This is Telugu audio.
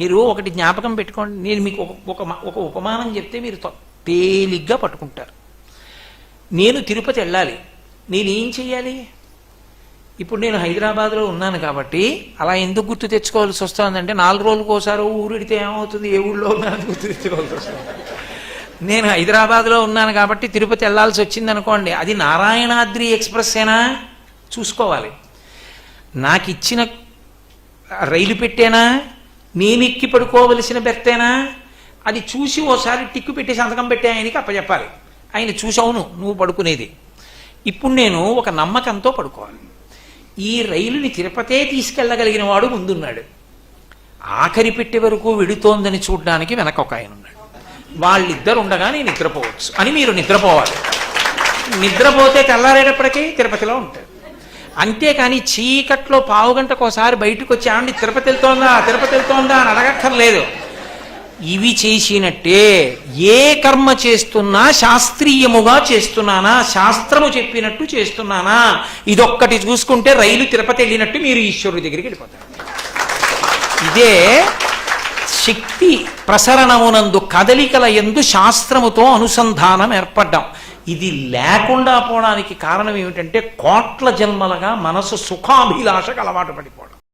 మీరు ఒకటి జ్ఞాపకం పెట్టుకోండి. నేను మీకు ఒక ఒక ఒక ఉపమానం చెప్తే మీరు తేలిగ్గా పట్టుకుంటారు. నేను తిరుపతి వెళ్ళాలి. నేనేం చెయ్యాలి? ఇప్పుడు నేను హైదరాబాద్లో ఉన్నాను కాబట్టి అలా ఎందుకు గుర్తు తెచ్చుకోవాల్సి వస్తుందంటే నాలుగు రోజులకు ఒకసారి ఊరిడితే ఏమవుతుంది? ఏ ఊళ్ళో ఉన్నాను గుర్తు తెచ్చుకోవాల్సి వస్తుంది. నేను హైదరాబాద్లో ఉన్నాను కాబట్టి తిరుపతి వెళ్ళాల్సి వచ్చింది అనుకోండి అది నారాయణాద్రి ఎక్స్ప్రెస్ ఏనా? చూసుకోవాలి. నాకు ఇచ్చిన రైలు పెట్టేనా? నేనెక్కి పడుకోవలసిన బెర్తేనా అది చూసి ఓసారి టిక్కు పెట్టి సంతకం పెట్టే ఆయనకి అప్పచెప్పాలి ఆయన చూసావును నువ్వు పడుకునేది. ఇప్పుడు నేను ఒక నమ్మకంతో పడుకోవాలి. ఈ రైలుని తిరుపతే తీసుకెళ్ళగలిగిన వాడు ముందున్నాడు. ఆఖరి పెట్టే వరకు వెడుతోందని చూడడానికి వెనక ఒక ఆయన ఉన్నాడు వాళ్ళిద్దరు ఉండగా నేను నిద్రపోవచ్చు అని మీరు నిద్రపోవాలి. నిద్రపోతే తెల్లారేటప్పటికీ తిరుపతిలో ఉంటాడు అంతేకాని చీకట్లో పావు గంటకోసారి బయటకు వచ్చి ఆండి తిరుపతి వెళ్తోందా? తిరుపతి వెళ్తోందా? అని అడగక్కర్లేదు. ఇవి చేసినట్టే ఏ కర్మ చేస్తున్నా శాస్త్రీయముగా చేస్తున్నానా? శాస్త్రము చెప్పినట్టు చేస్తున్నానా? ఇదొక్కటి చూసుకుంటే రైలు తిరుపతి వెళ్ళినట్టు మీరు ఈశ్వరుడి దగ్గరికి వెళ్ళిపోతారు. ఇదే శక్తి ప్రసరణమునందు కదలికల ఎందు శాస్త్రముతో అనుసంధానం ఏర్పడ్డాం. ఇది లేకుండా పోవడానికి కారణం ఏమిటంటే కోట్ల జన్మలుగా మనసు సుఖాభిలాషకు అలవాటు పడిపోవడం.